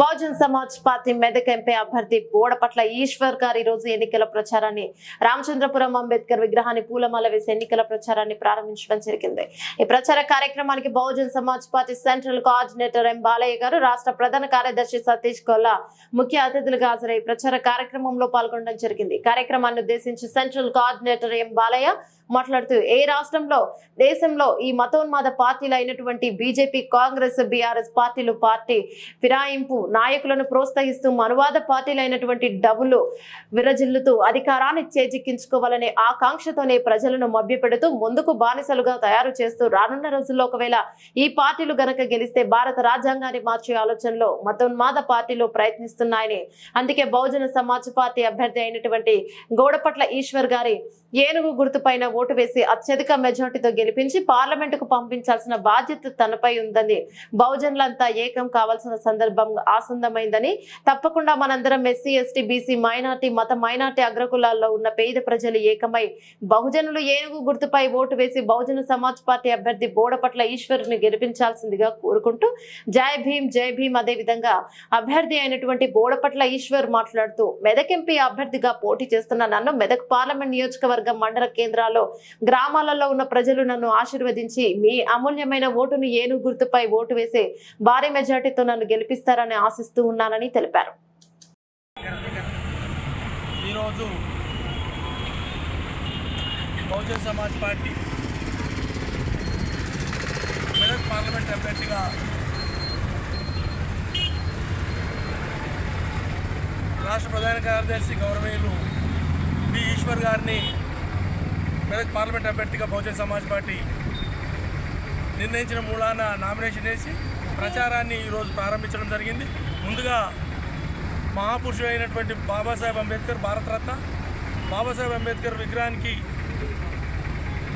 Bahujan Samaj party Medak MP అభ్యర్థి బోడపట్ల ఈశ్వర్ గారు రోజు ఎన్నికల ప్రచారాన్ని రామచంద్రపురం అంబేద్కర్ విగ్రహాన్ని పూలమాల వేసి ఎన్నికల ప్రచారాన్ని ప్రారంభించడం జరిగింది. ఈ ప్రచార కార్యక్రమానికి Bahujan Samaj party central coordinator M Balayya గారు రాష్ట్ర ప్రధాన కార్యదర్శి సతీష్ కొల్లా ముఖ్య అతిథులుగా హాజరై ప్రచార కార్యక్రమంలో పాల్గొనడం జరిగింది. కార్యక్రమాన్ని ఉద్దేశించి సెంట్రల్ కోఆర్డినేటర్ ఎం బాలయ్య మాట్లాడుతూ ఏ రాష్ట్రంలో దేశంలో ఈ మతోన్మాద పార్టీలు అయినటువంటి బీజేపీ కాంగ్రెస్ బీఆర్ఎస్ పార్టీలు పార్టీ ఫిరాయింపు నాయకులను ప్రోత్సహిస్తూ మనువాద పార్టీలు అయినటువంటి డబ్బులు విరజిల్లుతూ అధికారాన్ని చేజిక్కించుకోవాలనే ఆకాంక్షతోనే ప్రజలను మభ్యపెడుతూ ముందుకు బానిసలుగా తయారు చేస్తూ రానున్న రోజుల్లో ఒకవేళ ఈ పార్టీలు గనక గెలిస్తే భారత రాజ్యాంగాన్ని మార్చే ఆలోచనలో మతోన్మాద పార్టీలు ప్రయత్నిస్తున్నాయని. అందుకే బహుజన సమాజ్ పార్టీ అభ్యర్థి అయినటువంటి గౌడపట్ల ఈశ్వర్ గారి ఏనుగు గుర్తుపైన ఓటు వేసి అత్యధిక మెజార్టీతో గెలిపించి పార్లమెంటుకు పంపించాల్సిన బాధ్యత తనపై ఉందని బహుజనులంతా ఏకం కావాల్సిన సందర్భం ఆసందమైందని తప్పకుండా మనందరం ఎస్సీ ఎస్టీ బీసీ మైనార్టీ మత మైనార్టీ అగ్రకులాల్లో ఉన్న పేద ప్రజలు ఏకమై బహుజనులు ఏనుగు గుర్తుపై ఓటు వేసి బహుజన సమాజ్ పార్టీ అభ్యర్థి బోడపట్ల ఈశ్వర్ని గెలిపించాల్సిందిగా కోరుకుంటూ జై భీమ్ జై భీమ్ అదే విధంగా అభ్యర్థి అయినటువంటి బోడపట్ల ఈశ్వర్ మాట్లాడుతూ మెదక్ ఎంపీ అభ్యర్థిగా పోటీ చేస్తున్న నన్ను మెదక్ పార్లమెంట్ నియోజకవర్గం మండల కేంద్రాల్లో గ్రామాలలో ఉన్న ప్రజలు నన్ను ఆశీర్వదించి మీ అమూల్యమైన ఓటును ఏనుగు గుర్తుపై ఓటు వేసి భారీ మెజార్టీతో నన్ను గెలిపిస్తారని ఆశిస్తూ ఉన్నానని తెలిపారు. ఈరోజు బహుజన్ సమాజ్ పార్టీ మెదక్ పార్లమెంట్ అభ్యర్థిగా రాష్ట్ర ప్రధాన కార్యదర్శి గౌరవీయులు బి ఈశ్వర్ గారిని మెదక్ పార్లమెంట్ అభ్యర్థిగా బహుజన్ సమాజ్ పార్టీ నిర్ణయించిన మూలాన నామినేషన్ వేసి ప్రచారాన్ని ఈరోజు ప్రారంభించడం జరిగింది. ముందుగా మహాపురుషుడు అయినటువంటి బాబాసాహెబ్ అంబేద్కర్ భారతరత్న బాబాసాహెబ్ అంబేద్కర్ విగ్రహానికి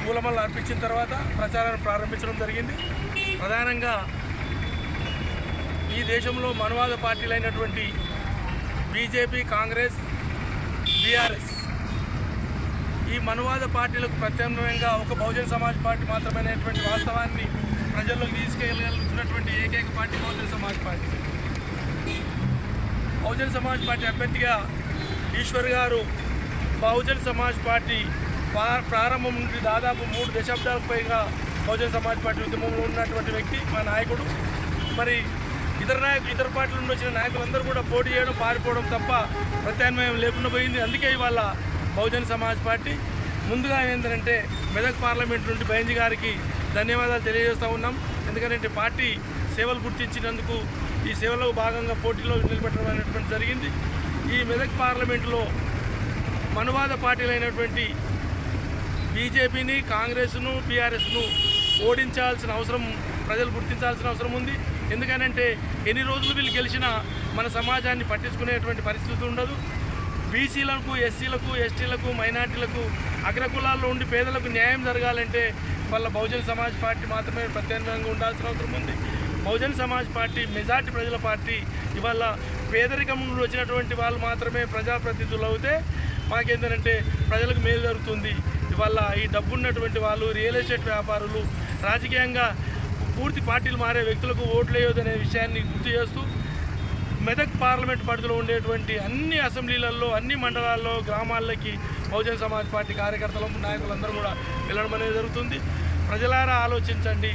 పూలమల్లు అర్పించిన తర్వాత ప్రచారాన్ని ప్రారంభించడం జరిగింది. ప్రధానంగా ఈ దేశంలో మనువాద పార్టీలైనటువంటి బీజేపీ కాంగ్రెస్ బీఆర్ఎస్ ఈ మనువాద పార్టీలకు ప్రత్యామ్నాయంగా ఒక బహుజన సమాజ్ పార్టీ మాత్రమైనటువంటి వాస్తవాన్ని ప్రజల్లోకి తీసుకెళ్ళగలుగుతున్నటువంటి ఏకైక party Bahujana Samaj party. Bahujana Samaj party అభ్యర్థిగా ఈశ్వర్ గారు బహుజన్ సమాజ్ పార్టీ ప్రారంభం నుండి దాదాపు మూడు దశాబ్దాలకు పైగా బహుజన్ సమాజ్ పార్టీ ఉద్యమంలో ఉన్నటువంటి వ్యక్తి మా నాయకుడు. మరి ఇతర నాయకు ఇతర పార్టీల నుండి వచ్చిన నాయకులందరూ కూడా పోటీ చేయడం పారిపోవడం తప్ప ప్రత్యామ్నాయం లేకుండా పోయింది. అందుకే ఇవాళ బహుజన్ సమాజ్ పార్టీ. ముందుగా ఏంటంటే మెదక్ పార్లమెంట్ నుండి బైంజీ గారికి ధన్యవాదాలు తెలియజేస్తూ ఉన్నాం. ఎందుకంటే పార్టీ సేవలు గుర్తించినందుకు ఈ సేవలో భాగంగా పోటీలో నిలబెట్టడం అనేటువంటి జరిగింది. ఈ మెదక్ పార్లమెంటులో మనువాద పార్టీలైనటువంటి బీజేపీని కాంగ్రెస్ను బీఆర్ఎస్ను ఓడించాల్సిన అవసరం ప్రజలు గుర్తించాల్సిన అవసరం ఉంది. ఎందుకనంటే ఎన్ని రోజులు వీళ్ళు గెలిచినా మన సమాజాన్ని పట్టించుకునేటువంటి పరిస్థితి ఉండదు. బీసీలకు ఎస్సీలకు ఎస్టీలకు మైనార్టీలకు అగ్రకులాల్లో ఉండి పేదలకు న్యాయం జరగాలంటే వాళ్ళ బహుజన సమాజ్ పార్టీ మాత్రమే ప్రత్యామ్నాయంగా ఉండాల్సిన అవసరం ఉంది. బహుజన సమాజ్ పార్టీ మెజార్టీ ప్రజల పార్టీ ఇవాళ పేదరికం నుండి వచ్చినటువంటి వాళ్ళు మాత్రమే ప్రజాప్రతినిధులు అవుతే మాకేంటంటే ప్రజలకు మేలు జరుగుతుంది. ఇవాళ ఈ డబ్బున్నటువంటి వాళ్ళు రియల్ ఎస్టేట్ వ్యాపారులు రాజకీయంగా పూర్తి పార్టీలు మారే వ్యక్తులకు ఓట్లు వేయొద్దనే విషయాన్ని గుర్తు చేస్తూ మెదక్ పార్లమెంట్ పరిధిలో ఉండేటువంటి అన్ని అసెంబ్లీలలో అన్ని మండలాల్లో గ్రామాలకి బహుజన సమాజ్ పార్టీ కార్యకర్తలు నాయకులందరూ కూడా వెళ్ళడం అనేది జరుగుతుంది. ప్రజలారా ఆలోచించండి.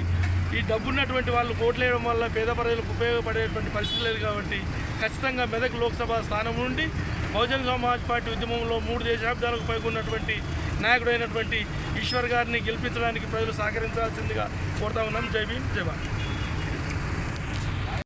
ఈ డబ్బున్నటువంటి వాళ్ళు కోట్లేయడం వల్ల పేద ప్రజలకు ఉపయోగపడేటువంటి పరిస్థితి లేదు కాబట్టి ఖచ్చితంగా మెదక్ లోక్సభ స్థానం నుండి బహుజన సమాజ్ పార్టీ ఉద్యమంలో మూడు దశాబ్దాలకు పైకున్నటువంటి ఉన్నటువంటి నాయకుడైనటువంటి ఈశ్వర్ గారిని గెలిపించడానికి ప్రజలు సహకరించాల్సిందిగా కోరుతా ఉన్నాం. జై భీమ్ జై భారత్.